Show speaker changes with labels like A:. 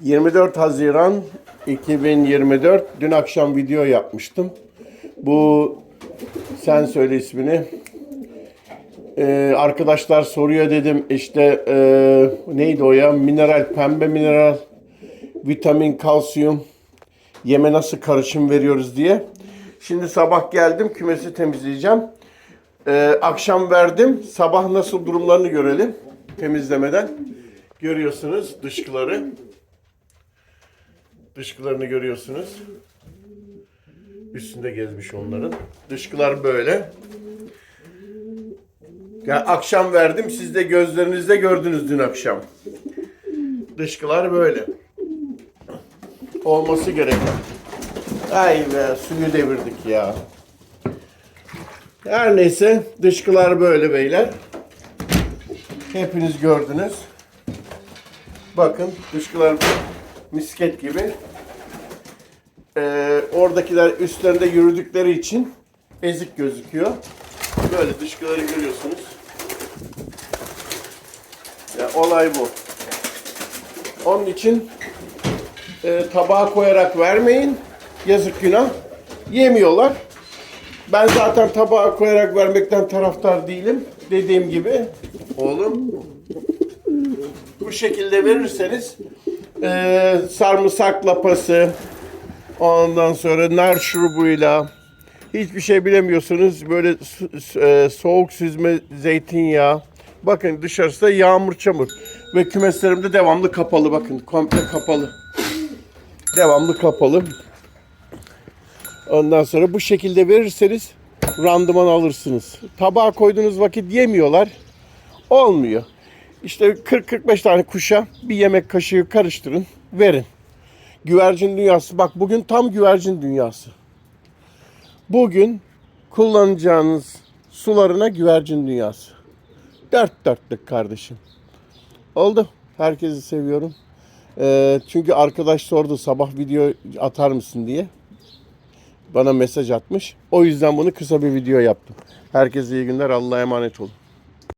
A: 24 Haziran 2024. Dün akşam video yapmıştım. Bu sen söyle ismini. Ee, arkadaşlar soruyor dedim işte ee, neydi o ya mineral pembe mineral vitamin kalsiyum yeme nasıl karışım veriyoruz diye. Şimdi sabah geldim kümesi temizleyeceğim. Ee, akşam verdim. Sabah nasıl durumlarını görelim. Temizlemeden. Görüyorsunuz dışkıları. Dışkılarını görüyorsunuz. Üstünde gezmiş onların. Dışkılar böyle. Ya akşam verdim. Siz de gözlerinizde gördünüz dün akşam. Dışkılar böyle. Olması gereken. Ay be suyu devirdik ya. Her neyse dışkılar böyle beyler. Hepiniz gördünüz. Bakın dışkılar misket gibi. Ee, oradakiler üstlerinde yürüdükleri için ezik gözüküyor. Böyle dışkıları görüyorsunuz. Ya, olay bu. Onun için e, tabağa koyarak vermeyin. Yazık günah. Yemiyorlar. Ben zaten tabağa koyarak vermekten taraftar değilim. Dediğim gibi oğlum bu şekilde verirseniz eee sarımsak lapası ondan sonra nar şurubuyla hiçbir şey bilemiyorsunuz. Böyle eee, soğuk süzme zeytinyağı. Bakın dışarısı da yağmur çamur. Ve kümeslerimde devamlı kapalı bakın. Komple kapalı. Devamlı kapalı. Ondan sonra bu şekilde verirseniz randıman alırsınız. Tabağa koyduğunuz vakit yemiyorlar. Olmuyor. İşte 40-45 tane kuşa bir yemek kaşığı karıştırın, verin. Güvercin dünyası. Bak bugün tam güvercin dünyası. Bugün kullanacağınız sularına güvercin dünyası. Dört dörtlük kardeşim. Oldu. Herkesi seviyorum. Ee, çünkü arkadaş sordu sabah video atar mısın diye bana mesaj atmış. O yüzden bunu kısa bir video yaptım. Herkese iyi günler. Allah'a emanet olun.